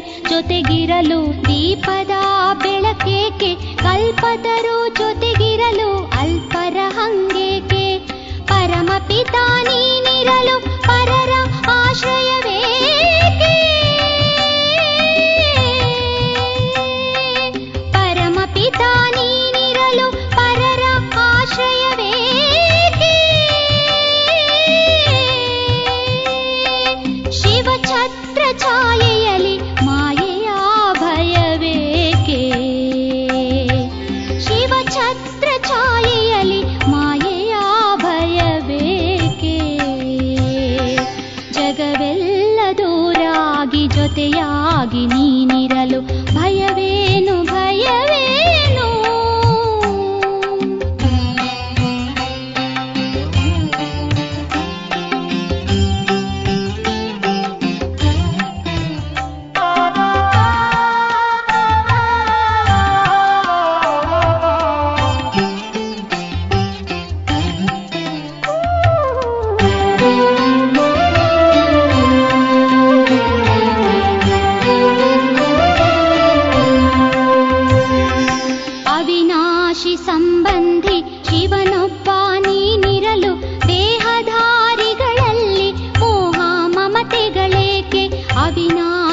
ಜೊತೆಗಿರಲು ದೀಪದ ಬೆಳಕೇಕೆ? ಕಲ್ಪತರು ಜೊತೆಗಿರಲು ಅಲ್ಪರ ಹಂಗೇಕೆ? ಪರಮ ಛತ್ರ ಛಾಯೆಯಲ್ಲಿ ಮಾಯೆಯ ಭಯವೇಕೆ ಜಗವೆಲ್ಲ ದೂರಾಗಿ ಜೊತೆಯಾಗಿ ನೀನಿರಲು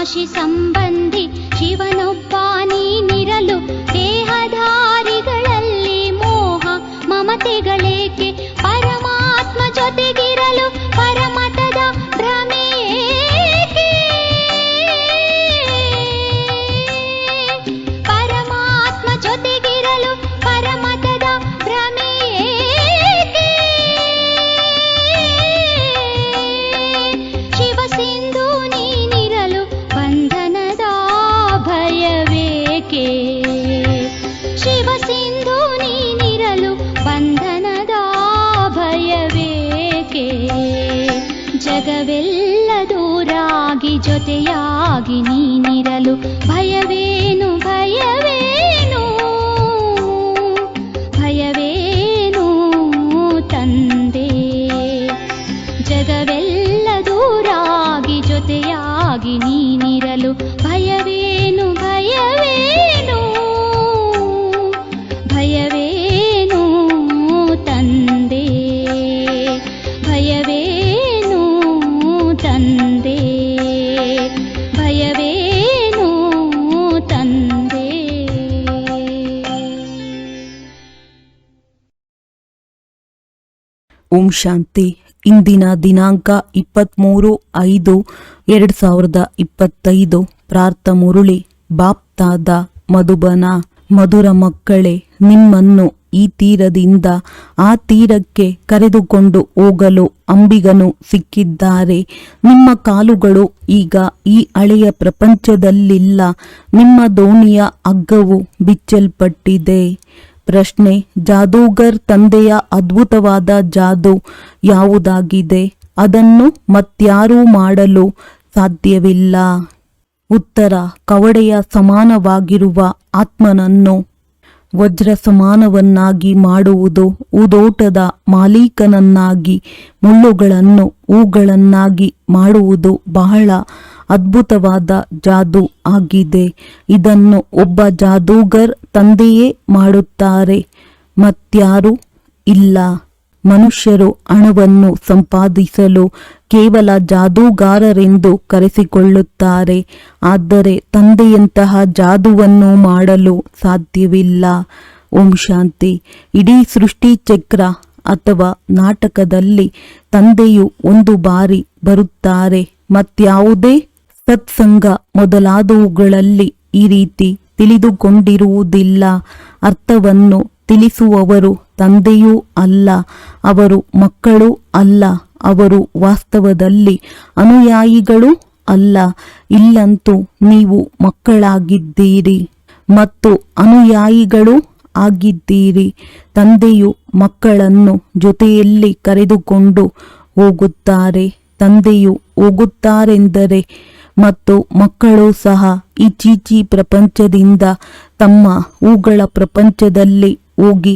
आशि सम्बन्ध ಶಾಂತಿ. ಇಂದಿನ ದಿನಾಂಕ ಇಪ್ಪತ್ತ್ಮೂರು ಐದು ಎರಡು ಸಾವಿರದ ಇಪ್ಪತ್ತೈದು. ಪ್ರಾರ್ಥ ಮುರುಳಿ, ಬಾಪ್ತಾದ ಮಧುಬನ. ಮಧುರ ಮಕ್ಕಳೇ, ನಿಮ್ಮನ್ನು ಈ ತೀರದಿಂದ ಆ ತೀರಕ್ಕೆ ಕರೆದುಕೊಂಡು ಹೋಗಲು ಅಂಬಿಗನು ಸಿಕ್ಕಿದ್ದಾರೆ. ನಿಮ್ಮ ಕಾಲುಗಳು ಈಗ ಈ ಹಳೆಯ ಪ್ರಪಂಚದಲ್ಲಿಲ್ಲ. ನಿಮ್ಮ ದೋಣಿಯ ಹಗ್ಗವು ಬಿಚ್ಚಲ್ಪಟ್ಟಿದೆ. ಪ್ರಶ್ನೆ ಜಾದೂಗರ್ ತಂದೆಯ ಅದ್ಭುತವಾದ ಜಾದು ಯಾವುದಾಗಿದೆ? ಅದನ್ನು ಮತ್ಯಾರೂ ಮಾಡಲು ಸಾಧ್ಯವಿಲ್ಲ. ಉತ್ತರ ಕವಡೆಯ ಸಮಾನವಾಗಿರುವ ಆತ್ಮನನ್ನು ವಜ್ರ ಸಮಾನವನ್ನಾಗಿ ಮಾಡುವುದು ಉದೋಟದ ಮಾಲೀಕನನ್ನಾಗಿ, ಮುಳ್ಳುಗಳನ್ನು, ಹೂಗಳನ್ನಾಗಿ ಮಾಡುವುದು ಬಹಳ ಅದ್ಭುತವಾದ ಜಾದು ಆಗಿದೆ. ಇದನ್ನು ಒಬ್ಬ ಜಾದೂಗರ್ ತಂದೆಯೇ ಮಾಡುತ್ತಾರೆ. ಮತ್ಯಾರು ಇಲ್ಲ. ಮನುಷ್ಯರು ಹಣವನ್ನು ಸಂಪಾದಿಸಲು ಕೇವಲ ಜಾದೂಗಾರರೆಂದು ಕರೆಸಿಕೊಳ್ಳುತ್ತಾರೆ. ಆದರೆ ತಂದೆಯಂತಹ ಜಾದುವನ್ನು ಮಾಡಲು ಸಾಧ್ಯವಿಲ್ಲ. ಓಂ ಶಾಂತಿ. ಇಡೀ ಸೃಷ್ಟಿ ಚಕ್ರ ಅಥವಾ ನಾಟಕದಲ್ಲಿ ತಂದೆಯು ಒಂದು ಬಾರಿ ಬರುತ್ತಾರೆ. ಮತ್ಯಾವುದೇ? ಸತ್ಸಂಗ ಮೊದಲಾದವುಗಳಲ್ಲಿ ಈ ರೀತಿ ತಿಳಿದುಕೊಂಡಿರುವುದಿಲ್ಲ. ಅರ್ಥವನ್ನು ತಿಳಿಸುವವರು ತಂದೆಯೂ ಅಲ್ಲ, ಅವರು ಮಕ್ಕಳು ಅಲ್ಲ. ಅವರು ವಾಸ್ತವದಲ್ಲಿ ಅನುಯಾಯಿಗಳು ಅಲ್ಲ, ಇಲ್ಲಂತೂ ನೀವು ಮಕ್ಕಳಾಗಿದ್ದೀರಿ ಮತ್ತು ಅನುಯಾಯಿಗಳು ಆಗಿದ್ದೀರಿ. ತಂದೆಯು ಮಕ್ಕಳನ್ನು ಜೊತೆಯಲ್ಲಿ ಕರೆದುಕೊಂಡು ಹೋಗುತ್ತಾರೆ. ತಂದೆಯು ಹೋಗುತ್ತಾರೆಂದರೆ ಮತ್ತು ಮಕ್ಕಳು ಸಹ ಈಚೀಚಿ ಚೀಚಿ ಪ್ರಪಂಚದಿಂದ ತಮ್ಮ ಹೂಗಳ ಪ್ರಪಂಚದಲ್ಲಿ ಹೋಗಿ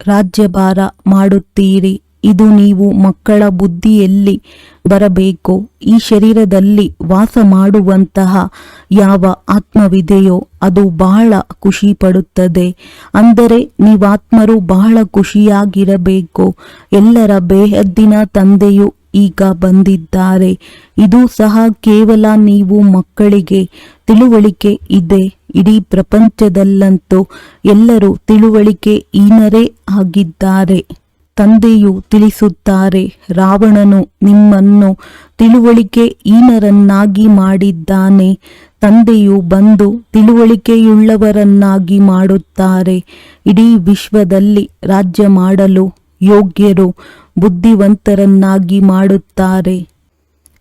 ರಾಜ್ಯಭಾರ ಮಾಡುತ್ತೀರಿ. ಇದು ನೀವು ಮಕ್ಕಳ ಬುದ್ಧಿಯಲ್ಲಿ ಬರಬೇಕು, ಈ ಶರೀರದಲ್ಲಿ ವಾಸ ಮಾಡುವಂತಹ ಯಾವ ಆತ್ಮವಿದೆಯೋ ಅದು ಬಹಳ ಖುಷಿ ಪಡುತ್ತದೆ ಅಂದರೆ ನೀವಾತ್ಮರು ಬಹಳ ಖುಷಿಯಾಗಿರಬೇಕು. ಎಲ್ಲರ ಬೇಹದ್ದಿನ ತಂದೆಯು ಈಗ ಬಂದಿದ್ದಾರೆ. ಇದು ಸಹ ಕೇವಲ ನೀವು ಮಕ್ಕಳಿಗೆ ತಿಳುವಳಿಕೆ ಇದೆ. ಇಡೀ ಪ್ರಪಂಚದಲ್ಲಂತೂ ಎಲ್ಲರೂ ತಿಳುವಳಿಕೆ ಈನರೇ ಆಗಿದ್ದಾರೆ. ತಂದೆಯು ತಿಳಿಸುತ್ತಾರೆ, ರಾವಣನು ನಿಮ್ಮನ್ನು ತಿಳುವಳಿಕೆ ಈನರನ್ನಾಗಿ ಮಾಡಿದ್ದಾನೆ. ತಂದೆಯು ಬಂದು ತಿಳುವಳಿಕೆಯುಳ್ಳವರನ್ನಾಗಿ ಮಾಡುತ್ತಾರೆ. ಇಡೀ ವಿಶ್ವದಲ್ಲಿ ರಾಜ್ಯ ಮಾಡಲು ಯೋಗ್ಯರು ಬುದ್ಧಿವಂತರನ್ನಾಗಿ ಮಾಡುತ್ತಾರೆ.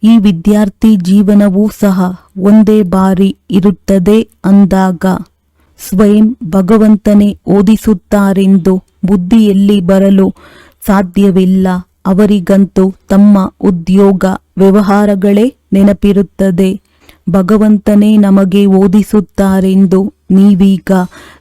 ಈ ವಿದ್ಯಾರ್ಥಿ ಜೀವನವೂ ಸಹ ಒಂದೇ ಬಾರಿ ಇರುತ್ತದೆ ಅಂದಾಗ ಸ್ವಯಂ ಭಗವಂತನೇ ಓದಿಸುತ್ತಾರೆಂದು ಬುದ್ಧಿಯಲ್ಲಿ ಬರಲು ಸಾಧ್ಯವಿಲ್ಲ. ಅವರಿಗಂತೂ ತಮ್ಮ ಉದ್ಯೋಗ ವ್ಯವಹಾರಗಳೇ ನೆನಪಿರುತ್ತದೆ. ಭಗವಂತನೇ ನಮಗೆ ಓದಿಸುತ್ತಾರೆಂದು ನೀವೀಗ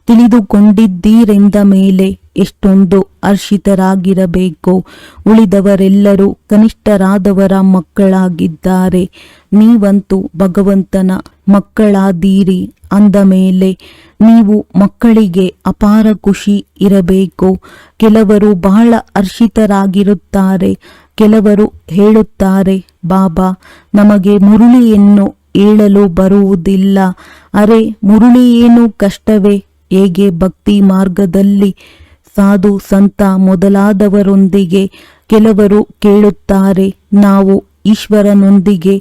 ತಿಳಿದುಕೊಂಡಿದ್ದೀರೆಂದ ಮೇಲೆ ಎಷ್ಟೊಂದು ಹರ್ಷಿತರಾಗಿರಬೇಕು. ಉಳಿದವರೆಲ್ಲರೂ ಕನಿಷ್ಠರಾದವರ ಮಕ್ಕಳಾಗಿದ್ದಾರೆ. ನೀವಂತೂ ಭಗವಂತನ ಮಕ್ಕಳಾದೀರಿ. ಅಂದ ಮೇಲೆ ನೀವು ಮಕ್ಕಳಿಗೆ ಅಪಾರ ಖುಷಿ ಇರಬೇಕು. ಕೆಲವರು ಬಹಳ ಹರ್ಷಿತರಾಗಿರುತ್ತಾರೆ. ಕೆಲವರು ಹೇಳುತ್ತಾರೆ, ಬಾಬಾ, ನಮಗೆ ಮುರುಳಿಯನ್ನು ಏಳಲು ಬರುವುದಿಲ್ಲ. ಅರೆ ಮುರುಳಿಯೇನು ಕಷ್ಟವೇ? ಹೇಗೆ ಭಕ್ತಿ ಮಾರ್ಗದಲ್ಲಿ ಸಾಧು, ಸಂತ ಮೊದಲಾದವರೊಂದಿಗೆ ಕೆಲವರು ಕೇಳುತ್ತಾರೆ, ನಾವು ಈಶ್ವರನೊಂದಿಗೆ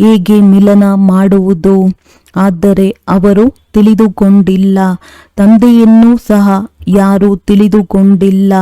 ಹೇಗೆ ಮಿಲನ ಮಾಡುವುದು? ಆದರೆ ಅವರು ತಿಳಿದುಕೊಂಡಿಲ್ಲ. ತಂದೆಯನ್ನು ಸಹ ಯಾರೂ ತಿಳಿದುಕೊಂಡಿಲ್ಲ.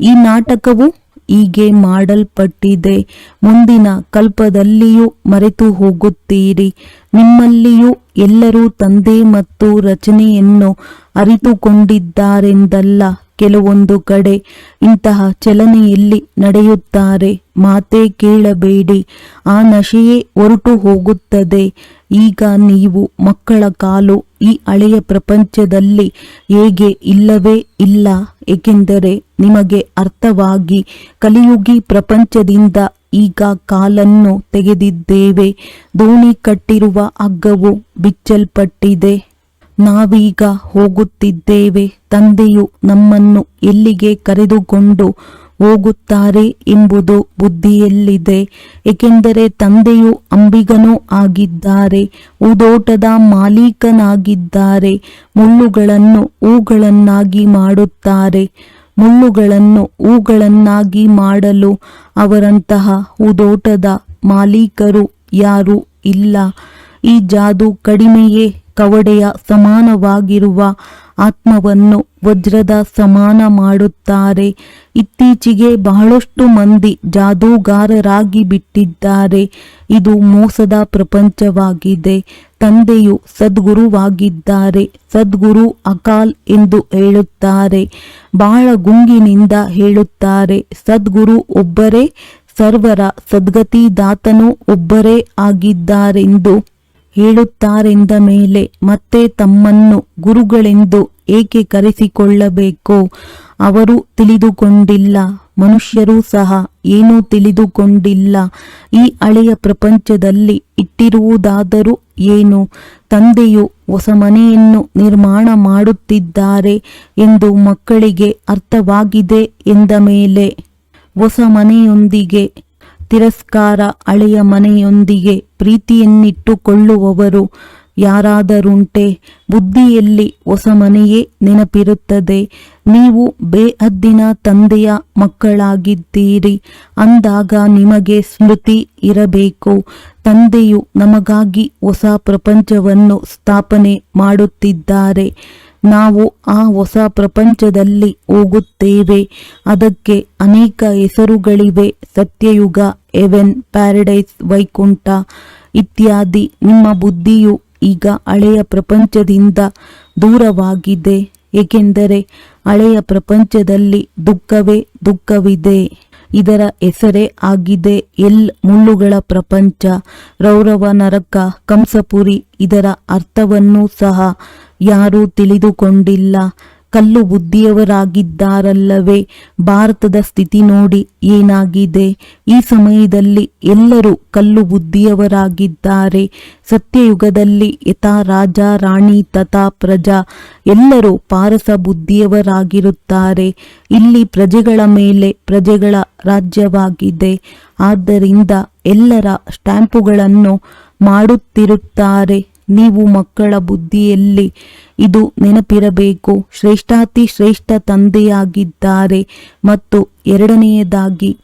ಈ ನಾಟಕವು ಹೀಗೆ ಮಾಡಲ್ಪಟ್ಟಿದೆ. ಮುಂದಿನ ಕಲ್ಪದಲ್ಲಿಯೂ ಮರೆತು ಹೋಗುತ್ತೀರಿ. ನಿಮ್ಮಲ್ಲಿಯೂ ಎಲ್ಲರೂ ತಂದೆ ಮತ್ತು ರಚನೆಯನ್ನು ಅರಿತುಕೊಂಡಿದ್ದಾರೆಂದಲ್ಲ ಕೆಲವೊಂದು ಕಡೆ. ಇಂತಹ ಚಲನೆಯಲ್ಲಿ ನಡೆಯುತ್ತಾರೆ. ಮಾತೇ ಕೇಳಬೇಡಿ. ಆ ನಶೆಯೇ ಹೊರಟು ಹೋಗುತ್ತದೆ. ಈಗ ನೀವು ಮಕ್ಕಳ ಕಾಲು ಈ ಹಳೆಯ ಪ್ರಪಂಚದಲ್ಲಿ ಹೇಗೆ ಇಲ್ಲವೇ ಇಲ್ಲ, ಏಕೆಂದರೆ ನಿಮಗೆ ಅರ್ಥವಾಗಿ ಕಲಿಯುಗಿ ಪ್ರಪಂಚದಿಂದ ಈಗ ಕಾಲನ್ನು ತೆಗೆದಿದ್ದೇವೆ. ದೋಣಿ ಕಟ್ಟಿರುವ ಹಗ್ಗವು ಬಿಚ್ಚಲ್ಪಟ್ಟಿದೆ. ನಾವೀಗ ಹೋಗುತ್ತಿದ್ದೇವೆ. ತಂದೆಯು ನಮ್ಮನ್ನು ಎಲ್ಲಿಗೆ ಕರೆದುಕೊಂಡು ಹೋಗುತ್ತಾರೆ ಎಂಬುದು ಬುದ್ಧಿಯಲ್ಲಿದೆ. ಏಕೆಂದರೆ ತಂದೆಯು ಅಂಬಿಗನೂ ಆಗಿದ್ದಾರೆ ಉದೋಟದ ಮಾಲೀಕನಾಗಿದ್ದಾರೆ, ಮುಳ್ಳುಗಳನ್ನು ಹೂಗಳನ್ನಾಗಿ ಮಾಡುತ್ತಾರೆ. ಮುಳ್ಳುಗಳನ್ನು ಹೂಗಳನ್ನಾಗಿ ಮಾಡಲು ಅವರಂತಹ ಉದೋಟದ ಮಾಲೀಕರು ಯಾರೂ ಇಲ್ಲ. ಈ ಜಾದು ಕಡಿಮೆಯೇ ಕವಡೆಯ ಸಮಾನವಾಗಿರುವ ಆತ್ಮವನ್ನು ವಜ್ರದ ಸಮಾನ ಮಾಡುತ್ತಾರೆ. ಇತ್ತೀಚೆಗೆ ಬಹಳಷ್ಟು ಮಂದಿ ಜಾದೂಗಾರರಾಗಿ ಬಿಟ್ಟಿದ್ದಾರೆ. ಇದು ಮೋಸದ ಪ್ರಪಂಚವಾಗಿದೆ. ತಂದೆಯು ಸದ್ಗುರುವಾಗಿದ್ದಾರೆ. ಸದ್ಗುರು ಅಕಾಲ್ ಎಂದು ಹೇಳುತ್ತಾರೆ. ಬಹಳ ಗುಂಗಿನಿಂದ ಹೇಳುತ್ತಾರೆ, ಸದ್ಗುರು ಒಬ್ಬರೇ, ಸರ್ವರ ಸದ್ಗತಿದಾತನು ಒಬ್ಬರೇ ಆಗಿದ್ದಾರೆಂದು ಹೇಳುತ್ತಾರೆಂದ ಮೇಲೆ ಮತ್ತೆ ತಮ್ಮನ್ನು ಗುರುಗಳೆಂದು ಏಕೆ ಕರೆಸಿಕೊಳ್ಳಬೇಕು ಅವರು ತಿಳಿದುಕೊಂಡಿಲ್ಲ, ಮನುಷ್ಯರೂ ಸಹ ಏನೂ ತಿಳಿದುಕೊಂಡಿಲ್ಲ. ಈ ಹಳೆಯ ಪ್ರಪಂಚದಲ್ಲಿ ಇಟ್ಟಿರುವುದಾದರೂ ಏನು? ತಂದೆಯು ಹೊಸ ಮನೆಯನ್ನು ನಿರ್ಮಾಣ ಮಾಡುತ್ತಿದ್ದಾರೆ ಎಂದು ಮಕ್ಕಳಿಗೆ ಅರ್ಥವಾಗಿದೆ ಎಂದ ಮೇಲೆ ಹೊಸ ಮನೆಯೊಂದಿಗೆ ತಿರಸ್ಕಾರ ಹಳೆಯ ಮನೆಯೊಂದಿಗೆ ಪ್ರೀತಿಯನ್ನಿಟ್ಟುಕೊಳ್ಳುವವರು ಯಾರಾದರುಂಟೆ? ಬುದ್ಧಿಯಲ್ಲಿ ಹೊಸ ಮನೆಯೇ ನೆನಪಿರುತ್ತದೆ. ನೀವು ಬೇಹದ್ದಿನ ತಂದೆಯ ಮಕ್ಕಳಾಗಿದ್ದೀರಿ. ಅಂದಾಗ ನಿಮಗೆ ಸ್ಮೃತಿ ಇರಬೇಕು. ತಂದೆಯು ನಮಗಾಗಿ ಹೊಸ ಪ್ರಪಂಚವನ್ನು ಸ್ಥಾಪನೆ ಮಾಡುತ್ತಿದ್ದಾರೆ. ನಾವು ಆ ಹೊಸ ಪ್ರಪಂಚದಲ್ಲಿ ಹೋಗುತ್ತೇವೆ. ಅದಕ್ಕೆ ಅನೇಕ ಹೆಸರುಗಳಿವೆ. ಸತ್ಯಯುಗ ಎವೆನ್ ಪ್ಯಾರಡೈಸ್, ವೈಕುಂಠ ಇತ್ಯಾದಿ. ನಿಮ್ಮ ಬುದ್ಧಿಯು ಈಗ ಹಳೆಯ ಪ್ರಪಂಚದಿಂದ ದೂರವಾಗಿದೆ. ಏಕೆಂದರೆ ಹಳೆಯ ಪ್ರಪಂಚದಲ್ಲಿ ದುಃಖವೇ ದುಃಖವಿದೆ. ಇದರ ಹೆಸರೇ ಆಗಿದೆ ಎಲ್ ಮುಳ್ಳುಗಳ ಪ್ರಪಂಚ. ರೌರವ ನರಕ ಕಂಸಪುರಿ ಇದರ ಅರ್ಥವನ್ನು ಸಹ ಯಾರೂ ತಿಳಿದುಕೊಂಡಿಲ್ಲ. ಕಲ್ಲು ಬುದ್ಧಿಯವರಾಗಿದ್ದಾರಲ್ಲವೇ? ಭಾರತದ ಸ್ಥಿತಿ ನೋಡಿ ಏನಾಗಿದೆ? ಈ ಸಮಯದಲ್ಲಿ ಎಲ್ಲರೂ ಕಲ್ಲು ಬುದ್ಧಿಯವರಾಗಿದ್ದಾರೆ. ಸತ್ಯಯುಗದಲ್ಲಿ ಯಥಾ ರಾಜ, ರಾಣಿ, ತಥಾ ಪ್ರಜಾ ಎಲ್ಲರೂ ಪಾರಸ ಬುದ್ಧಿಯವರಾಗಿರುತ್ತಾರೆ. ಇಲ್ಲಿ ಪ್ರಜೆಗಳ ಮೇಲೆ ಪ್ರಜೆಗಳ ರಾಜ್ಯವಾಗಿದೆ. ಆದ್ದರಿಂದ ಎಲ್ಲರ ಸ್ಟ್ಯಾಂಪುಗಳನ್ನು ಮಾಡುತ್ತಿರುತ್ತಾರೆ. ನೀವು ಮಕ್ಕಳ ಬುದ್ಧಿಯಲ್ಲಿ ಇದು ನೆನಪಿರಬೇಕು. ಶ್ರೇಷ್ಠಾತಿ ಶ್ರೇಷ್ಠ ತಂದೆಯಾಗಿದ್ದಾರೆ. ಮತ್ತು ಎರಡನೆಯದಾಗಿ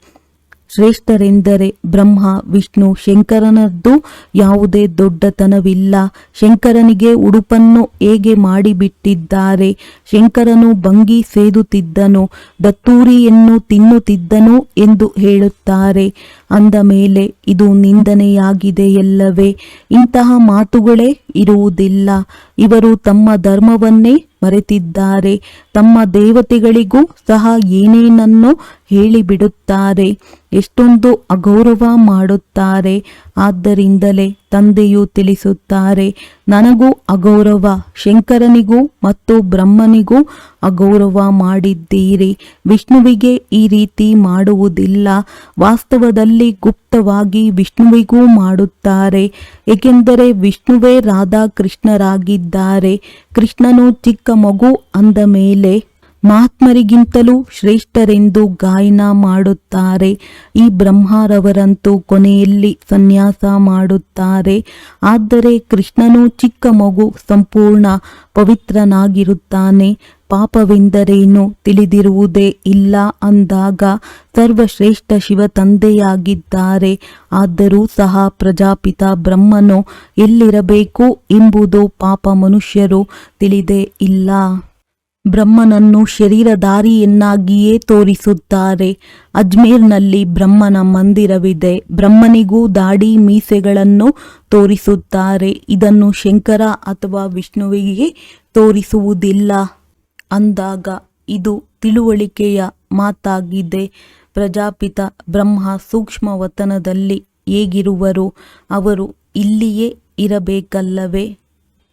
ಶ್ರೇಷ್ಠರೆಂದರೆ ಬ್ರಹ್ಮ, ವಿಷ್ಣು, ಶಂಕರನದ್ದು ಯಾವುದೇ ದೊಡ್ಡತನವಿಲ್ಲ. ಶಂಕರನಿಗೆ ಉಡುಪನ್ನು ಹೇಗೆ ಮಾಡಿಬಿಟ್ಟಿದ್ದಾರೆ? ಶಂಕರನು ಭಂಗಿ ಸೇದುತ್ತಿದ್ದನು ದತ್ತೂರಿಯನ್ನು ತಿನ್ನುತ್ತಿದ್ದನು ಎಂದು ಹೇಳುತ್ತಾರೆ. ಅಂದ ಮೇಲೆ, ಇದು ನಿಂದನೆಯಾಗಿದೆಯಲ್ಲವೇ ಇಂತಹ ಮಾತುಗಳೇ ಇರುವುದಿಲ್ಲ. ಇವರು ತಮ್ಮ ಧರ್ಮವನ್ನೇ ಮರೆತಿದ್ದಾರೆ. ತಮ್ಮ ದೇವತೆಗಳಿಗೂ ಸಹ ಏನೇನನ್ನು ಹೇಳಿಬಿಡುತ್ತಾರೆ. ಎಷ್ಟೊಂದು ಅಗೌರವ ಮಾಡುತ್ತಾರೆ. ಆದ್ದರಿಂದಲೇ ತಂದೆಯು ತಿಳಿಸುತ್ತಾರೆ, ನನಗೂ ಅಗೌರವ, ಶಂಕರನಿಗೂ ಮತ್ತು ಬ್ರಹ್ಮನಿಗೂ ಅಗೌರವ ಮಾಡಿದ್ದೀರಿ. ವಿಷ್ಣುವಿಗೆ ಈ ರೀತಿ ಮಾಡುವುದಿಲ್ಲ. ವಾಸ್ತವದಲ್ಲಿ ಗುಪ್ತವಾಗಿ ವಿಷ್ಣುವಿಗೂ ಮಾಡುತ್ತಾರೆ. ಏಕೆಂದರೆ ವಿಷ್ಣುವೇ ರಾಧಾಕೃಷ್ಣರಾಗಿದ್ದಾರೆ. ಕೃಷ್ಣನು ಚಿಕ್ಕ ಮಗು ಅಂದ ಮೇಲೆ ಮಹಾತ್ಮರಿಗಿಂತಲೂ ಶ್ರೇಷ್ಠರೆಂದು ಗಾಯನ ಮಾಡುತ್ತಾರೆ. ಈ ಬ್ರಹ್ಮರವರಂತೂ ಕೊನೆಯಲ್ಲಿ ಸನ್ಯಾಸ ಮಾಡುತ್ತಾರೆ. ಆದರೆ ಕೃಷ್ಣನು ಚಿಕ್ಕ ಮಗು, ಸಂಪೂರ್ಣ ಪವಿತ್ರನಾಗಿರುತ್ತಾನೆ. ಪಾಪವೆಂದರೇನು ತಿಳಿದಿರುವುದೇ ಇಲ್ಲ ಅಂದಾಗ ಸರ್ವಶ್ರೇಷ್ಠ ಶಿವ ತಂದೆಯಾಗಿದ್ದಾರೆ ಆದರೂ ಸಹ ಪ್ರಜಾಪಿತ ಬ್ರಹ್ಮನು ಎಲ್ಲಿರಬೇಕು ಎಂಬುದು ಪಾಪ ಮನುಷ್ಯರು ತಿಳಿದೇ ಇಲ್ಲ. ಬ್ರಹ್ಮನನ್ನು ಶರೀರಧಾರಿಯನ್ನಾಗಿಯೇ ತೋರಿಸುತ್ತಾರೆ. ಅಜ್ಮೇರ್ನಲ್ಲಿ ಬ್ರಹ್ಮನ ಮಂದಿರವಿದೆ. ಬ್ರಹ್ಮನಿಗೂ ದಾಡಿ ಮೀಸೆಗಳನ್ನು ತೋರಿಸುತ್ತಾರೆ. ಇದನ್ನು ಶಂಕರ ಅಥವಾ ವಿಷ್ಣುವಿಗೆ ತೋರಿಸುವುದಿಲ್ಲ. ಅಂದಾಗ ಇದು ತಿಳುವಳಿಕೆಯ ಮಾತಾಗಿದೆ. ಪ್ರಜಾಪಿತ ಬ್ರಹ್ಮ ಸೂಕ್ಷ್ಮ ವತನದಲ್ಲಿ ಹೇಗಿರುವರು? ಅವರು ಇಲ್ಲಿಯೇ ಇರಬೇಕಲ್ಲವೇ?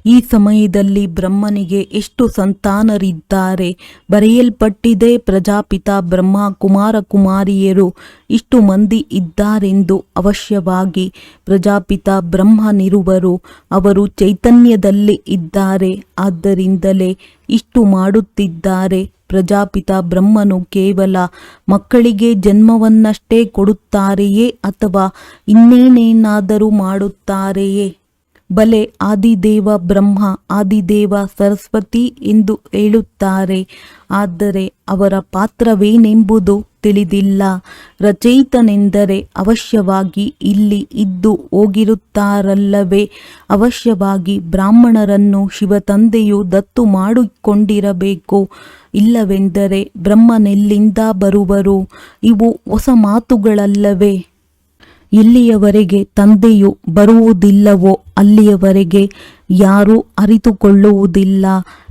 ಈ ಸಮಯದಲ್ಲಿ ಬ್ರಹ್ಮನಿಗೆ ಎಷ್ಟು ಸಂತಾನರಿದ್ದಾರೆ? ಬರೆಯಲ್ಪಟ್ಟಿದೆ, ಪ್ರಜಾಪಿತ ಬ್ರಹ್ಮ ಕುಮಾರ ಕುಮಾರಿಯರು ಇಷ್ಟು ಮಂದಿ ಇದ್ದಾರೆಂದು ಅವಶ್ಯವಾಗಿ ಪ್ರಜಾಪಿತ ಬ್ರಹ್ಮನಿರುವರು ಅವರು ಚೈತನ್ಯದಲ್ಲಿ ಇದ್ದಾರೆ, ಆದ್ದರಿಂದಲೇ ಇಷ್ಟು ಮಾಡುತ್ತಿದ್ದಾರೆ. ಪ್ರಜಾಪಿತ ಬ್ರಹ್ಮನು ಕೇವಲ ಮಕ್ಕಳಿಗೆ ಜನ್ಮವನ್ನಷ್ಟೇ ಕೊಡುತ್ತಾರೆಯೇ ಅಥವಾ ಇನ್ನೇನೇನಾದರೂ ಮಾಡುತ್ತಾರೆಯೇ? ಬಲೆ ಆದಿದೇವ ಬ್ರಹ್ಮ, ಆದಿದೇವ ಸರಸ್ವತಿ ಎಂದು ಹೇಳುತ್ತಾರೆ. ಆದರೆ ಅವರ ಪಾತ್ರವೇನೆಂಬುದು ತಿಳಿದಿಲ್ಲ. ರಚಯಿತನೆಂದರೆ ಅವಶ್ಯವಾಗಿ ಇಲ್ಲಿ ಇದ್ದು ಹೋಗಿರುತ್ತಾರಲ್ಲವೇ? ಅವಶ್ಯವಾಗಿ ಬ್ರಾಹ್ಮಣರನ್ನು ಶಿವತಂದೆಯು ದತ್ತು ಮಾಡಿಕೊಂಡಿರಬೇಕು. ಇಲ್ಲವೆಂದರೆ ಬ್ರಹ್ಮನೆಲ್ಲಿಂದ ಬರುವರು? ಇವು ಹೊಸ ಮಾತುಗಳಲ್ಲವೇ? ಎಲ್ಲಿಯವರೆಗೆ ತಂದೆಯು ಬರುವುದಿಲ್ಲವೋ, ಅಲ್ಲಿಯವರೆಗೆ ಯಾರೂ ಅರಿತುಕೊಳ್ಳುವುದಿಲ್ಲ.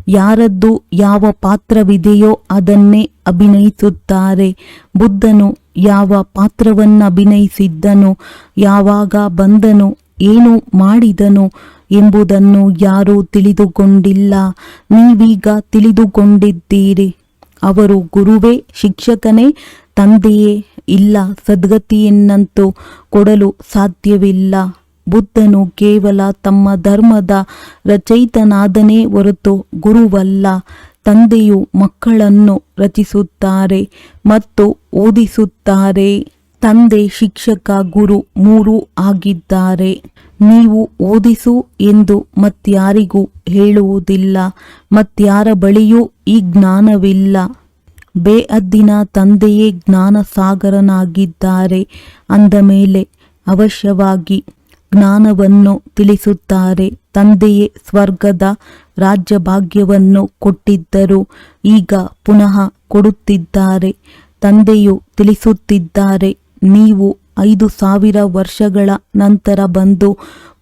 ಯಾರದ್ದು ಯಾವ ಪಾತ್ರವಿದೆಯೋ ಅದನ್ನೇ ಅಭಿನಯಿಸುತ್ತಾರೆ. ಬುದ್ಧನು ಯಾವ ಪಾತ್ರವನ್ನು ಅಭಿನಯಿಸಿದ್ದನು ಯಾವಾಗ ಬಂದನು, ಏನು ಮಾಡಿದನು ಎಂಬುದನ್ನು ಯಾರೂ ತಿಳಿದುಕೊಂಡಿಲ್ಲ. ನೀವೀಗ ತಿಳಿದುಕೊಂಡಿದ್ದೀರಿ. ಅವರು ಗುರುವೇ, ಶಿಕ್ಷಕನೇ, ತಂದೆಯೇ ಇಲ್ಲ, ಸದ್ಗತಿಯನ್ನಂತೂ ಕೊಡಲು ಸಾಧ್ಯವಿಲ್ಲ. ಬುದ್ಧನು ಕೇವಲ ತಮ್ಮ ಧರ್ಮದ ರಚಯಿತನಾದನೇ ಹೊರತು ಗುರುವಲ್ಲ. ತಂದೆಯು ಮಕ್ಕಳನ್ನು ರಚಿಸುತ್ತಾರೆ ಮತ್ತು ಓದಿಸುತ್ತಾರೆ. ತಂದೆ ಶಿಕ್ಷಕ, ಗುರು ಮೂರೂ ಆಗಿದ್ದಾರೆ. ನೀವು ಓದಿಸು ಎಂದು ಮತ್ಯಾರಿಗೂ ಹೇಳುವುದಿಲ್ಲ. ಮತ್ಯಾರ ಬಳಿಯೂ ಈ ಜ್ಞಾನವಿಲ್ಲ. ಬೇಅದ್ದಿನ ತಂದೆಯೇ ಜ್ಞಾನ ಸಾಗರನಾಗಿದ್ದಾರೆ ಅಂದ ಮೇಲೆ ಅವಶ್ಯವಾಗಿ ಜ್ಞಾನವನ್ನು ತಿಳಿಸುತ್ತಾರೆ. ತಂದೆಯೇ ಸ್ವರ್ಗದ ರಾಜ್ಯಭಾಗ್ಯವನ್ನು ಕೊಟ್ಟಿದ್ದರು. ಈಗ ಪುನಃ ಕೊಡುತ್ತಿದ್ದಾರೆ. ತಂದೆಯು ತಿಳಿಸುತ್ತಿದ್ದಾರೆ, ನೀವು ಐದು ಸಾವಿರ ವರ್ಷಗಳ ನಂತರ ಬಂದು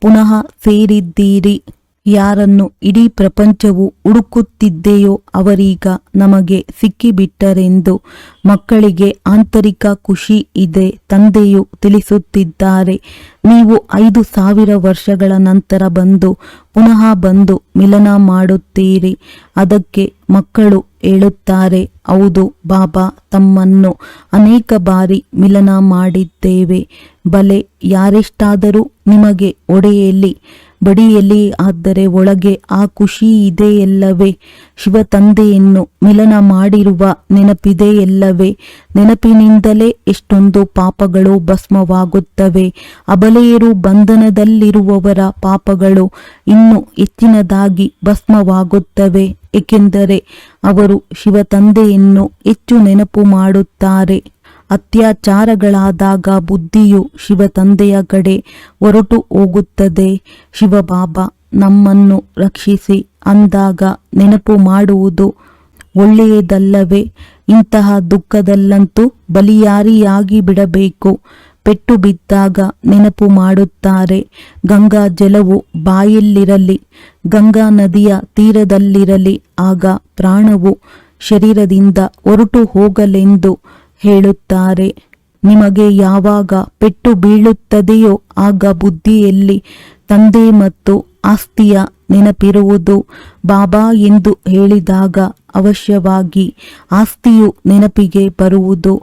ಪುನಃ ಸೇರಿದ್ದೀರಿ. ಯಾರನ್ನು ಇಡೀ ಪ್ರಪಂಚವು ಹುಡುಕುತ್ತಿದ್ದೆಯೋ ಅವರೀಗ ನಮಗೆ ಸಿಕ್ಕಿಬಿಟ್ಟರೆಂದು ಮಕ್ಕಳಿಗೆ ಆಂತರಿಕ ಖುಷಿ ಇದೆ ತಂದೆಯು ತಿಳಿಸುತ್ತಿದ್ದಾರೆ. ನೀವು ಐದು ಸಾವಿರ ವರ್ಷಗಳ ನಂತರ ಬಂದು, ಪುನಃ ಬಂದು ಮಿಲನ ಮಾಡುತ್ತೀರಿ. ಅದಕ್ಕೆ ಮಕ್ಕಳು ಹೇಳುತ್ತಾರೆ, ಹೌದು ಬಾಬಾ, ತಮ್ಮನ್ನು ಅನೇಕ ಬಾರಿ ಮಿಲನ ಮಾಡಿದ್ದೇವೆ. ಬಲೆ ಯಾರೆಷ್ಟಾದರೂ ನಿಮಗೆ ಒಡೆಯಲಿ. ಬಡಿಯಲಿ, ಆದರೆ ಒಳಗೆ ಆ ಖುಷಿ ಇದೆಯಲ್ಲವೇ? ಶಿವ ತಂದೆಯನ್ನು ಮಿಲನ ಮಾಡಿರುವ ನೆನಪಿದೆಯಲ್ಲವೇ? ನೆನಪಿನಿಂದಲೇ ಎಷ್ಟೊಂದು ಪಾಪಗಳು ಭಸ್ಮವಾಗುತ್ತವೆ. ಅಬಲೆಯರು ಬಂಧನದಲ್ಲಿರುವವರ ಪಾಪಗಳು ಇನ್ನು ಹೆಚ್ಚಿನದಾಗಿ ಭಸ್ಮವಾಗುತ್ತವೆ. ಏಕೆಂದರೆ ಅವರು ಶಿವ ತಂದೆಯನ್ನು ಹೆಚ್ಚು ನೆನಪು ಮಾಡುತ್ತಾರೆ. ಅತ್ಯಾಚಾರಗಳಾದಾಗ ಬುದ್ಧಿಯು ಶಿವ ತಂದೆಯ ಕಡೆ ಹೊರಟು ಹೋಗುತ್ತದೆ. ಶಿವಬಾಬಾ, ನಮ್ಮನ್ನು ರಕ್ಷಿಸಿ ಅಂದಾಗ ನೆನಪು ಮಾಡುವುದು ಒಳ್ಳೆಯದಲ್ಲವೇ? ಇಂತಹ ದುಃಖದಲ್ಲಂತೂ ಬಲಿಯಾರಿಯಾಗಿ ಬಿಡಬೇಕು. ಪೆಟ್ಟು ಬಿದ್ದಾಗ ನೆನಪು ಮಾಡುತ್ತಾರೆ. ಗಂಗಾ ಜಲವು ಬಾಯಲ್ಲಿರಲಿ, ಗಂಗಾ ನದಿಯ ತೀರದಲ್ಲಿರಲಿ, ಆಗ ಪ್ರಾಣವು ಶರೀರದಿಂದ ಹೊರಟು ಹೋಗಲೆಂದು ಹೇಳುತ್ತಾರೆ. ನಿಮಗೆ ಯಾವಾಗ ಪೆಟ್ಟು ಬೀಳುತ್ತದೆಯೋ ಆಗ ಬುದ್ಧಿಯಲ್ಲಿ ತಂದೆ ಮತ್ತು ಆಸ್ತಿಯ ನೆನಪಿರುವುದು. ಬಾಬಾ ಎಂದು ಹೇಳಿದಾಗ ಅವಶ್ಯವಾಗಿ ಆಸ್ತಿಯು ನೆನಪಿಗೆ ಬರುವುದು.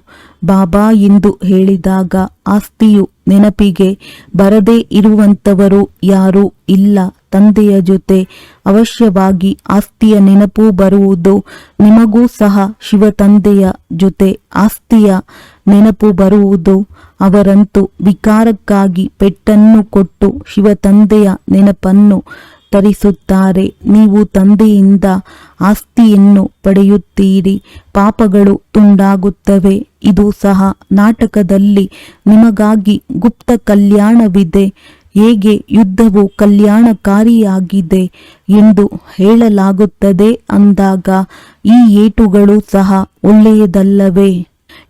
ಬಾಬಾ ಎಂದು ಹೇಳಿದಾಗ ಆಸ್ತಿಯು ನೆನಪಿಗೆ ಬರದೇ ಇರುವಂತವರು ಯಾರೂ ಇಲ್ಲ. ತಂದೆಯ ಜೊತೆ ಅವಶ್ಯವಾಗಿ ಆಸ್ತಿಯ ನೆನಪು ಬರುವುದು ನಿಮಗೂ ಸಹ ಶಿವ ತಂದೆಯ ಜೊತೆ ಆಸ್ತಿಯ ನೆನಪು ಬರುವುದು. ಅವರಂತೂ ವಿಕಾರಕ್ಕಾಗಿ ಪೆಟ್ಟನ್ನು ಕೊಟ್ಟು ಶಿವ ತಂದೆಯ ನೆನಪನ್ನು ತರಿಸುತ್ತಾರೆ. ನೀವು ತಂದೆಯಿಂದ ಆಸ್ತಿಯನ್ನು ಪಡೆಯುತ್ತೀರಿ. ಪಾಪಗಳು ತುಂಡಾಗುತ್ತವೆ. ಇದು ಸಹ ನಾಟಕದಲ್ಲಿ ನಿಮಗಾಗಿ ಗುಪ್ತ ಕಲ್ಯಾಣವಿದೆ. ಹೇಗೆ ಯುದ್ಧವು ಕಲ್ಯಾಣಕಾರಿಯಾಗಿದೆ ಎಂದು ಹೇಳಲಾಗುತ್ತದೆ ಅಂದಾಗ ಈ ಏಟುಗಳು ಸಹ ಒಳ್ಳೆಯದಲ್ಲವೇ.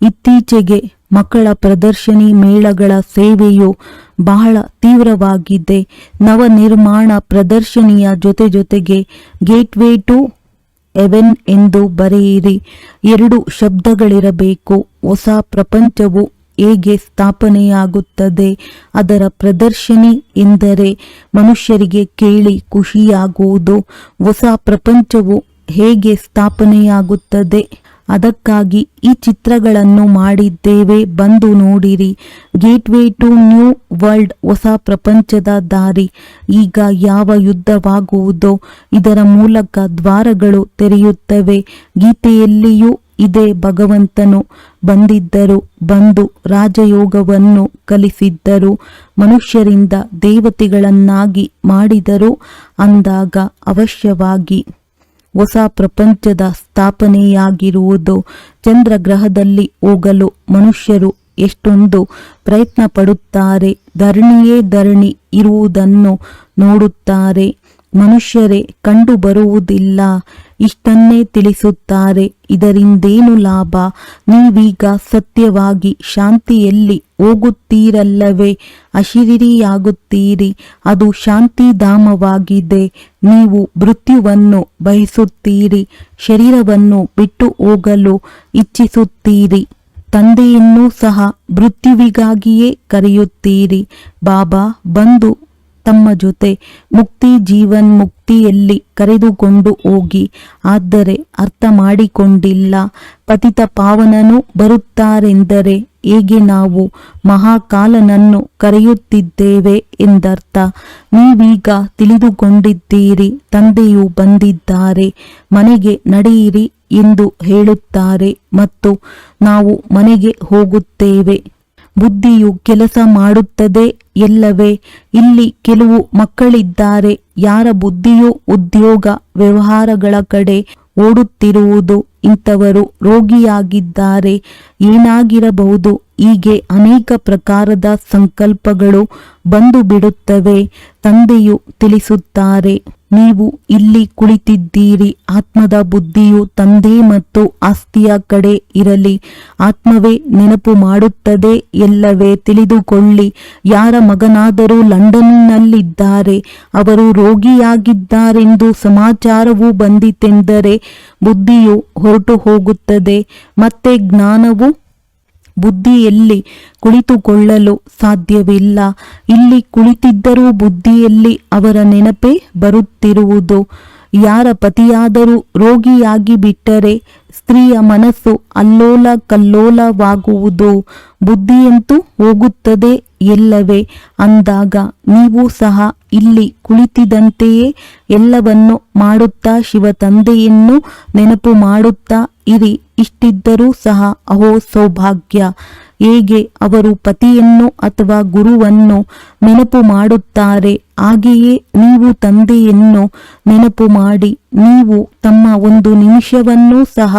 ಇತ್ತೀಚೆಗೆ ಮಕ್ಕಳ ಪ್ರದರ್ಶನಿ ಮೇಳಗಳ ಸೇವೆಯು ಬಹಳ ತೀವ್ರವಾಗಿದೆ ನವನಿರ್ಮಾಣ ಪ್ರದರ್ಶನಿಯ ಜೊತೆ ಜೊತೆಗೆ ಗೇಟ್ವೇ ಟು ಎವೆನ್ ಎಂದು ಬರೆಯಿರಿ. ಎರಡು ಶಬ್ದಗಳಿರಬೇಕು. ಹೊಸ ಪ್ರಪಂಚವು ಹೇಗೆ ಸ್ಥಾಪನೆಯಾಗುತ್ತದೆ? ಅದರ ಪ್ರದರ್ಶನಿ ಎಂದರೆ ಮನುಷ್ಯರಿಗೆ ಕೇಳಿ ಖುಷಿಯಾಗುವುದು. ಹೊಸ ಪ್ರಪಂಚವು ಹೇಗೆ ಸ್ಥಾಪನೆಯಾಗುತ್ತದೆ? ಅದಕ್ಕಾಗಿ ಈ ಚಿತ್ರಗಳನ್ನು ಮಾಡಿದ್ದೇವೆ. ಬಂದು ನೋಡಿರಿ. ಗೇಟ್ವೇ ಟು ನ್ಯೂ ವರ್ಲ್ಡ್ ಹೊಸ ಪ್ರಪಂಚದ ದಾರಿ. ಈಗ ಯಾವ ಯುದ್ಧವಾಗುವುದೋ ಇದರ ಮೂಲಕ ದ್ವಾರಗಳು ತೆರೆಯುತ್ತವೆ. ಗೀತೆಯಲ್ಲಿಯೂ ಇದೇ ಭಗವಂತನು ಬಂದಿದ್ದರು, ಬಂದು ರಾಜಯೋಗವನ್ನು ಕಲಿಸಿದ್ದರು, ಮನುಷ್ಯರಿಂದ ದೇವತೆಗಳನ್ನಾಗಿ ಮಾಡಿದರು. ಅಂದಾಗ ಅವಶ್ಯವಾಗಿ ಹೊಸ ಪ್ರಪಂಚದ ಸ್ಥಾಪನೆಯಾಗಿರುವುದು ಚಂದ್ರಗ್ರಹದಲ್ಲಿ ಹೋಗಲು ಮನುಷ್ಯರು ಎಷ್ಟೊಂದು ಪ್ರಯತ್ನ ಪಡುತ್ತಾರೆ ಧರಣಿಯೇ ಧರಣಿ ಇರುವುದನ್ನು ನೋಡುತ್ತಾರೆ. ಮನುಷ್ಯರೇ ಕಂಡು ಬರುವುದಿಲ್ಲ ಇಷ್ಟನ್ನೇ ತಿಳಿಸುತ್ತಾರೆ. ಇದರಿಂದೇನು ಲಾಭ? ನೀವೀಗ ಸತ್ಯವಾಗಿ ಶಾಂತಿಯಲ್ಲಿ ಹೋಗುತ್ತೀರಲ್ಲವೇ? ಅಶಿರಿಯಾಗುತ್ತೀರಿ ಅದು ಶಾಂತಿಧಾಮವಾಗಿದೆ. ನೀವು ಮೃತ್ಯುವನ್ನು ಬಯಸುತ್ತೀರಿ. ಶರೀರವನ್ನು ಬಿಟ್ಟು ಹೋಗಲು ಇಚ್ಛಿಸುತ್ತೀರಿ. ತಂದೆಯನ್ನೂ ಸಹ ಮೃತ್ಯುವಿಗಾಗಿಯೇ ಕರೆಯುತ್ತೀರಿ. ಬಾಬಾ ಬಂದು ತಮ್ಮ ಜೊತೆ ಮುಕ್ತಿ ಜೀವನ್ ಮುಕ್ತಿಯಲ್ಲಿ ಕರೆದುಕೊಂಡು ಹೋಗಿ. ಆದರೆ ಅರ್ಥ ಮಾಡಿಕೊಂಡಿಲ್ಲ ಪತಿತ ಪಾವನನು ಬರುತ್ತಾರೆಂದರೆ ಹೇಗೆ ನಾವು ಮಹಾಕಾಲನನ್ನು ಕರೆಯುತ್ತಿದ್ದೇವೆ ಎಂದರ್ಥ. ನೀವೀಗ ತಿಳಿದುಕೊಂಡಿದ್ದೀರಿ, ತಂದೆಯು ಬಂದಿದ್ದಾರೆ, ಮನೆಗೆ ನಡೆಯಿರಿ ಎಂದು ಹೇಳುತ್ತಾರೆ ಮತ್ತು ನಾವು ಮನೆಗೆ ಹೋಗುತ್ತೇವೆ. ಬುದ್ಧಿಯು ಕೆಲಸ ಮಾಡುತ್ತದೆ ಎಲ್ಲವೇ? ಇಲ್ಲಿ ಕೆಲವು ಮಕ್ಕಳಿದ್ದಾರೆ. ಯಾರ ಬುದ್ಧಿಯು ಉದ್ಯೋಗ, ವ್ಯವಹಾರಗಳ ಕಡೆ ಓಡುತ್ತಿರುವುದು ಇಂಥವರು ರೋಗಿಯಾಗಿದ್ದಾರೆ. ಏನಾಗಿರಬಹುದು? ಹೀಗೆ ಅನೇಕ ಪ್ರಕಾರದ ಸಂಕಲ್ಪಗಳು ಬಂದು ಬಿಡುತ್ತವೆ ತಂದೆಯು ತಿಳಿಸುತ್ತಾರೆ. ನೀವು ಇಲ್ಲಿ ಕುಳಿತಿದ್ದೀರಿ. ಆತ್ಮದ ಬುದ್ಧಿಯು ತಂದೆ ಮತ್ತು ಆಸ್ತಿಯ ಕಡೆ ಇರಲಿ. ಆತ್ಮವೇ ನೆನಪು ಮಾಡುತ್ತದೆ. ಎಲ್ಲವೇ ತಿಳಿದುಕೊಳ್ಳಿ. ಯಾರ ಮಗನಾದರೂ ಲಂಡನ್ನಿನಲ್ಲಿದ್ದಾರೆ ಅವರು ರೋಗಿಯಾಗಿದ್ದಾರೆಂದು ಸಮಾಚಾರವು ಬಂದಿತೆಂದರೆ ಬುದ್ಧಿಯು ಹೊರಟು ಹೋಗುತ್ತದೆ. ಮತ್ತೆ ಜ್ಞಾನವು ಬುದ್ಧಿಯಲ್ಲಿ ಕುಳಿತುಕೊಳ್ಳಲು ಸಾಧ್ಯವಿಲ್ಲ. ಇಲ್ಲಿ ಕುಳಿತಿದ್ದರೂ ಬುದ್ಧಿಯಲ್ಲಿ ಅವರ ನೆನಪೇ ಬರುತ್ತಿರುವುದು. ಯಾರ ಪತಿಯಾದರೂ ರೋಗಿಯಾಗಿ ಬಿಟ್ಟರೆ ಸ್ತ್ರೀಯ ಮನಸ್ಸು ಅಲ್ಲೋಲ ಕಲ್ಲೋಲವಾಗುವುದು. ಬುದ್ಧಿಯಂತೂ ಹೋಗುತ್ತದೆ ಎಲ್ಲವೇ? ಅಂದಾಗ ನೀವು ಸಹ ಇಲ್ಲಿ ಕುಳಿತಿದಂತೆಯೇ ಎಲ್ಲವನ್ನು ಮಾಡುತ್ತಾ ಶಿವ ತಂದೆಯನ್ನು ನೆನಪು ಮಾಡುತ್ತಾ ಇರಿ. ಇಷ್ಟಿದ್ದರೂ ಸಹ ಅಹೋ ಸೌಭಾಗ್ಯ. ಹೇಗೆ ಅವರು ಪತಿಯನ್ನು ಅಥವಾ ಗುರುವನ್ನು ನೆನಪು ಮಾಡುತ್ತಾರೆ, ಹಾಗೆಯೇ ನೀವು ತಂದೆಯನ್ನು ನೆನಪು ಮಾಡಿ, ನೀವು ತಮ್ಮ ಒಂದು ನಿಮಿಷವನ್ನೂ ಸಹ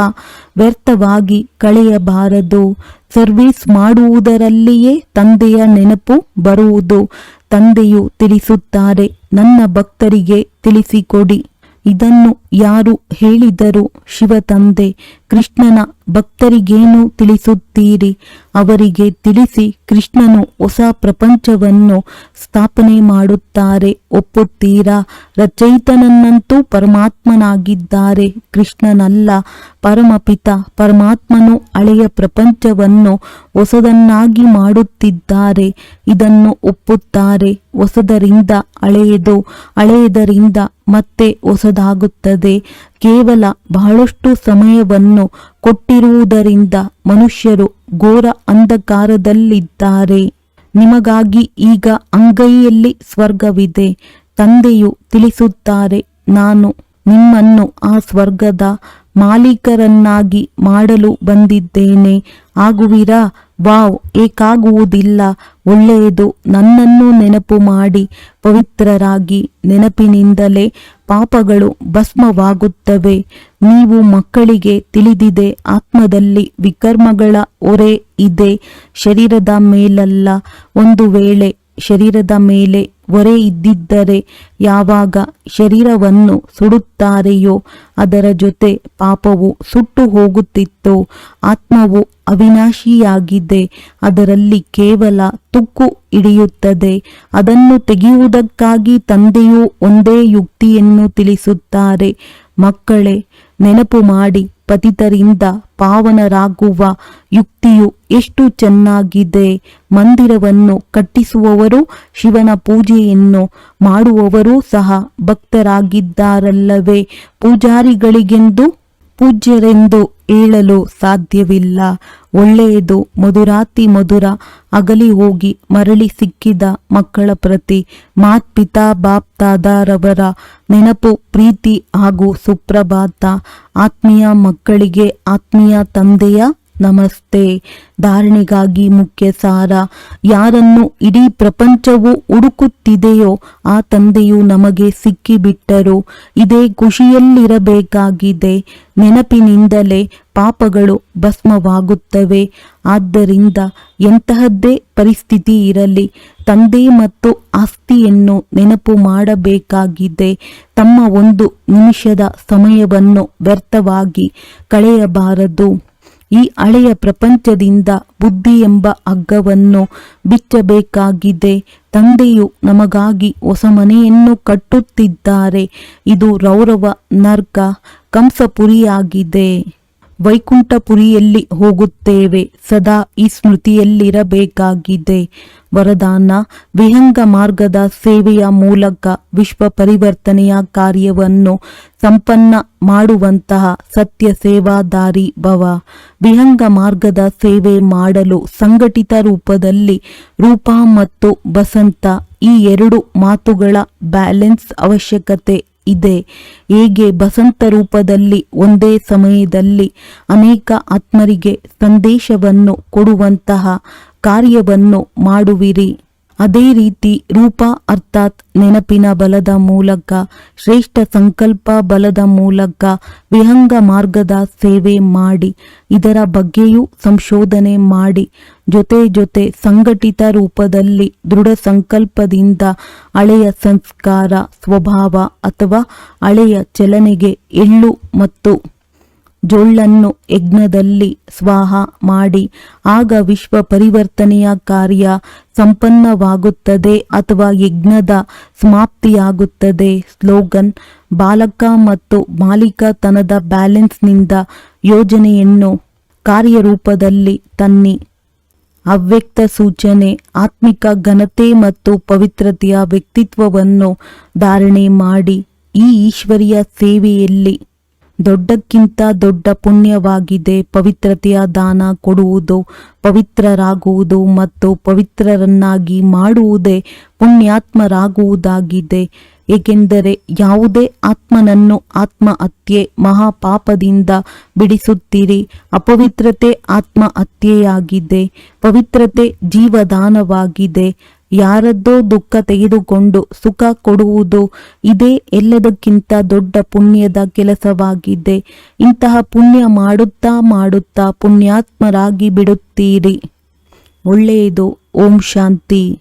ವ್ಯರ್ಥವಾಗಿ ಕಳೆಯಬಾರದು. ಸರ್ವಿಸ್ ಮಾಡುವುದರಲ್ಲಿಯೇ ತಂದೆಯ ನೆನಪು ಬರುವುದು, ತಂದೆಯು ತಿಳಿಸುತ್ತಾರೆ, ನನ್ನ ಭಕ್ತರಿಗೆ ತಿಳಿಸಿಕೊಡಿ. ಇದನ್ನು ಯಾರು ಹೇಳಿದರು ಶಿವ ತಂದೆ, ಕೃಷ್ಣನ ಭಕ್ತರಿಗೇನು ತಿಳಿಸುತ್ತೀರಿ? ಅವರಿಗೆ ತಿಳಿಸಿ ಕೃಷ್ಣನು ಹೊಸ ಪ್ರಪಂಚವನ್ನು ಸ್ಥಾಪನೆ ಮಾಡುತ್ತಾರೆ. ಒಪ್ಪುತ್ತೀರಾ? ರಚಯಿತನನ್ನಂತೂ ಪರಮಾತ್ಮನಾಗಿದ್ದಾರೆ. ಕೃಷ್ಣನಲ್ಲ, ಪರಮಪಿತ. ಪರಮಾತ್ಮನು ಹಳೆಯ ಪ್ರಪಂಚವನ್ನು ಹೊಸದನ್ನಾಗಿ ಮಾಡುತ್ತಿದ್ದಾರೆ. ಇದನ್ನು ಒಪ್ಪುತ್ತಾರೆ. ಹೊಸದರಿಂದ ಹಳೆಯದು, ಹಳೆಯದರಿಂದ ಮತ್ತೆ ಹೊಸದಾಗುತ್ತದೆ. ಕೇವಲ ಬಹಳಷ್ಟು ಸಮಯವನ್ನು ಕೊಟ್ಟಿರುವುದರಿಂದ ಮನುಷ್ಯರು ಘೋರ ಅಂಧಕಾರದಲ್ಲಿದ್ದಾರೆ. ನಿಮಗಾಗಿ ಈಗ ಅಂಗೈಯಲ್ಲಿ ಸ್ವರ್ಗವಿದೆ. ತಂದೆಯು ತಿಳಿಸುತ್ತಾರೆ, ನಾನು ನಿಮ್ಮನ್ನು ಆ ಸ್ವರ್ಗದ ಮಾಲೀಕರನ್ನಾಗಿ ಮಾಡಲು ಬಂದಿದ್ದೇನೆ. ಆಗುವಿರಾ? ವಾವ್, ಏಕಾಗುವುದಿಲ್ಲ. ಒಳ್ಳೆಯದು ನನ್ನನ್ನು ನೆನಪು ಮಾಡಿ, ಪವಿತ್ರರಾಗಿ ನೆನಪಿನಿಂದಲೇ ಪಾಪಗಳು ಭಸ್ಮವಾಗುತ್ತವೆ. ನೀವು ಮಕ್ಕಳಿಗೆ ತಿಳಿದಿದೆ, ಆತ್ಮದಲ್ಲಿ ವಿಕರ್ಮಗಳ ಒರೆ ಇದೆ. ಶರೀರದ ಮೇಲಲ್ಲ. ಒಂದು ವೇಳೆ ಶರೀರದ ಮೇಲೆ ಹೊರೆ ಇದ್ದಿದ್ದರೆ ಯಾವಾಗ ಶರೀರವನ್ನು ಸುಡುತ್ತಾರೆಯೋ ಅದರ ಜೊತೆ ಪಾಪವು ಸುಟ್ಟು ಹೋಗುತ್ತಿತ್ತು, ಆತ್ಮವು ಅವಿನಾಶಿಯಾಗಿದೆ, ಅದರಲ್ಲಿ ಕೇವಲ ತುಕ್ಕು ಹಿಡಿಯುತ್ತದೆ. ಅದನ್ನು ತೆಗೆಯುವುದಕ್ಕಾಗಿ ತಂದೆಯು ಒಂದೇ ಯುಕ್ತಿಯನ್ನು ತಿಳಿಸುತ್ತಾರೆ. ಮಕ್ಕಳೇ, ನೆನಪು ಮಾಡಿ ಪತಿತರಿಂದ ಪಾವನರಾಗುವ ಯುಕ್ತಿಯು ಎಷ್ಟು ಚೆನ್ನಾಗಿದೆ. ಮಂದಿರವನ್ನು ಕಟ್ಟಿಸುವವರು ಶಿವನ ಪೂಜೆಯನ್ನು ಮಾಡುವವರೂ ಸಹ ಭಕ್ತರಾಗಿದ್ದಾರಲ್ಲವೇ. ಪೂಜಾರಿಗಳಿಗೆಂದು ಪೂಜ್ಯರೆಂದು ಏಳಲು ಸಾಧ್ಯವಿಲ್ಲ. ಒಳ್ಳೆಯದು ಮಧುರಾತಿ ಮಧುರ, ಅಗಲಿ ಹೋಗಿ ಮರಳಿ ಸಿಕ್ಕಿದ ಮಕ್ಕಳ ಪ್ರತಿ. ಮಾತ್ಪಿತಾ ಬಾಪ್ತಾದಾರವರ ನೆನಪು ಪ್ರೀತಿ ಹಾಗೂ ಸುಪ್ರಭಾತ. ಆತ್ಮೀಯ ಮಕ್ಕಳಿಗೆ ಆತ್ಮೀಯ ತಂದೆಯ ನಮಸ್ತೆ. ಧಾರಣೆಗಾಗಿ ಮುಖ್ಯ ಸಾರ ಯಾರನ್ನು ಇಡೀ ಪ್ರಪಂಚವು ಹುಡುಕುತ್ತಿದೆಯೋ ಆ ತಂದೆಯು ನಮಗೆ ಸಿಕ್ಕಿಬಿಟ್ಟರು. ಇದೇ ಖುಷಿಯಲ್ಲಿರಬೇಕಾಗಿದೆ. ನೆನಪಿನಿಂದಲೇ ಪಾಪಗಳು ಭಸ್ಮವಾಗುತ್ತವೆ. ಆದ್ದರಿಂದ ಎಂತಹದ್ದೇ ಪರಿಸ್ಥಿತಿ ಇರಲಿ. ತಂದೆ ಮತ್ತು ಆಸ್ತಿಯನ್ನು ನೆನಪು ಮಾಡಬೇಕಾಗಿದೆ. ತಮ್ಮ ಒಂದು ನಿಮಿಷದ ಸಮಯವನ್ನು ವ್ಯರ್ಥವಾಗಿ ಕಳೆಯಬಾರದು. ಈ ಹಳೆಯ ಪ್ರಪಂಚದಿಂದ ಬುದ್ಧಿ ಎಂಬ ಹಗ್ಗವನ್ನು ಬಿಚ್ಚಬೇಕಾಗಿದೆ. ತಂದೆಯು ನಮಗಾಗಿ ಹೊಸ ಮನೆಯನ್ನು ಕಟ್ಟುತ್ತಿದ್ದಾರೆ. ಇದು ರೌರವ ನರ್ಕ ಕಂಸಪುರಿಯಾಗಿದೆ. ವೈಕುಂಠಪುರಿಯಲ್ಲಿ ಹೋಗುತ್ತೇವೆ. ಸದಾ ಈ ಸ್ಮೃತಿಯಲ್ಲಿರಬೇಕಾಗಿದೆ. ವರದಾನ, ವಿಹಂಗ ಮಾರ್ಗದ ಸೇವೆಯ ಮೂಲಕ ವಿಶ್ವ ಪರಿವರ್ತನೆಯ ಕಾರ್ಯವನ್ನು ಸಂಪನ್ನ ಮಾಡುವಂತಹ ಸತ್ಯ ಸೇವಾದಾರಿ ಭವ. ವಿಹಂಗ ಮಾರ್ಗದ ಸೇವೆ ಮಾಡಲು ಸಂಘಟಿತ ರೂಪದಲ್ಲಿ ರೂಪ ಮತ್ತು ಬಸಂತ ಈ ಎರಡು ಮಾತುಗಳ ಬ್ಯಾಲೆನ್ಸ್ ಅವಶ್ಯಕತೆ ಇದೆ. ಹೇಗೆ ಬಸಂತ ರೂಪದಲ್ಲಿ ಒಂದೇ ಸಮಯದಲ್ಲಿ ಅನೇಕ ಆತ್ಮರಿಗೆ ಸಂದೇಶವನ್ನು ಕೊಡುವಂತಹ ಕಾರ್ಯವನ್ನು ಮಾಡುವಿರಿ. ಅದೇ ರೀತಿ ರೂಪ ಅರ್ಥಾತ್ ನೆನಪಿನ ಬಲದ ಮೂಲಕ, ಶ್ರೇಷ್ಠ ಸಂಕಲ್ಪ ಬಲದ ಮೂಲಕ ವಿಹಂಗ ಮಾರ್ಗದ ಸೇವೆ ಮಾಡಿ, ಇದರ ಬಗ್ಗೆಯೂ ಸಂಶೋಧನೆ ಮಾಡಿ, ಜೊತೆ ಜೊತೆ ಸಂಘಟಿತ ರೂಪದಲ್ಲಿ ದೃಢ ಸಂಕಲ್ಪದಿಂದ ಹಳೆಯ ಸಂಸ್ಕಾರ, ಸ್ವಭಾವ ಅಥವಾ ಹಳೆಯ ಚಲನೆಗೆ ಎಳ್ಳು ಮತ್ತು ಜೊಳ್ಳನ್ನು ಯಜ್ಞದಲ್ಲಿ ಸ್ವಾಹ ಮಾಡಿ, ಆಗ ವಿಶ್ವ ಪರಿವರ್ತನೆಯ ಕಾರ್ಯ ಸಂಪನ್ನವಾಗುತ್ತದೆ ಅಥವಾ ಯಜ್ಞದ ಸಮಾಪ್ತಿಯಾಗುತ್ತದೆ. ಸ್ಲೋಗನ್, ಬಾಲಕ ಮತ್ತು ಮಾಲೀಕತನದ ಬ್ಯಾಲೆನ್ಸ್ನಿಂದ ಯೋಜನೆಯನ್ನು ಕಾರ್ಯರೂಪದಲ್ಲಿ ತನ್ನಿ. ಅವ್ಯಕ್ತ ಸೂಚನೆ, ಆತ್ಮಿಕ ಘನತೆ ಮತ್ತು ಪವಿತ್ರತೆಯ ವ್ಯಕ್ತಿತ್ವವನ್ನು ಧಾರಣೆ ಮಾಡಿ, ಈ ಈಶ್ವರಿಯ ಸೇವೆಯಲ್ಲಿ ದೊಡ್ಡಕ್ಕಿಂತ ದೊಡ್ಡ ಪುಣ್ಯವಾಗಿದೆ. ಪವಿತ್ರತೆಯ ದಾನ ಕೊಡುವುದು, ಪವಿತ್ರರಾಗುವುದು ಮತ್ತು ಪವಿತ್ರರನ್ನಾಗಿ ಮಾಡುವುದೇ ಪುಣ್ಯಾತ್ಮರಾಗುವುದಾಗಿದೆ. ಏಕೆಂದರೆ ಯಾವುದೇ ಆತ್ಮನನ್ನು ಆತ್ಮಹತ್ಯೆ ಮಹಾಪಾಪದಿಂದ ಬಿಡಿಸುತ್ತೀರಿ. ಅಪವಿತ್ರತೆ ಆತ್ಮಹತ್ಯೆಯಾಗಿದೆ. ಪವಿತ್ರತೆ ಜೀವದಾನವಾಗಿದೆ. ಯಾರದ್ದೋ ದುಃಖ ತೆಗೆದುಕೊಂಡು ಸುಖ ಕೊಡುವುದು ಇದೇ ಎಲ್ಲದಕ್ಕಿಂತ ದೊಡ್ಡ ಪುಣ್ಯದ ಕೆಲಸವಾಗಿದೆ. ಇಂತಹ ಪುಣ್ಯ ಮಾಡುತ್ತಾ ಮಾಡುತ್ತಾ ಪುಣ್ಯಾತ್ಮರಾಗಿ ಬಿಡುತ್ತೀರಿ. ಒಳ್ಳೆಯದು. ಓಂ ಶಾಂತಿ.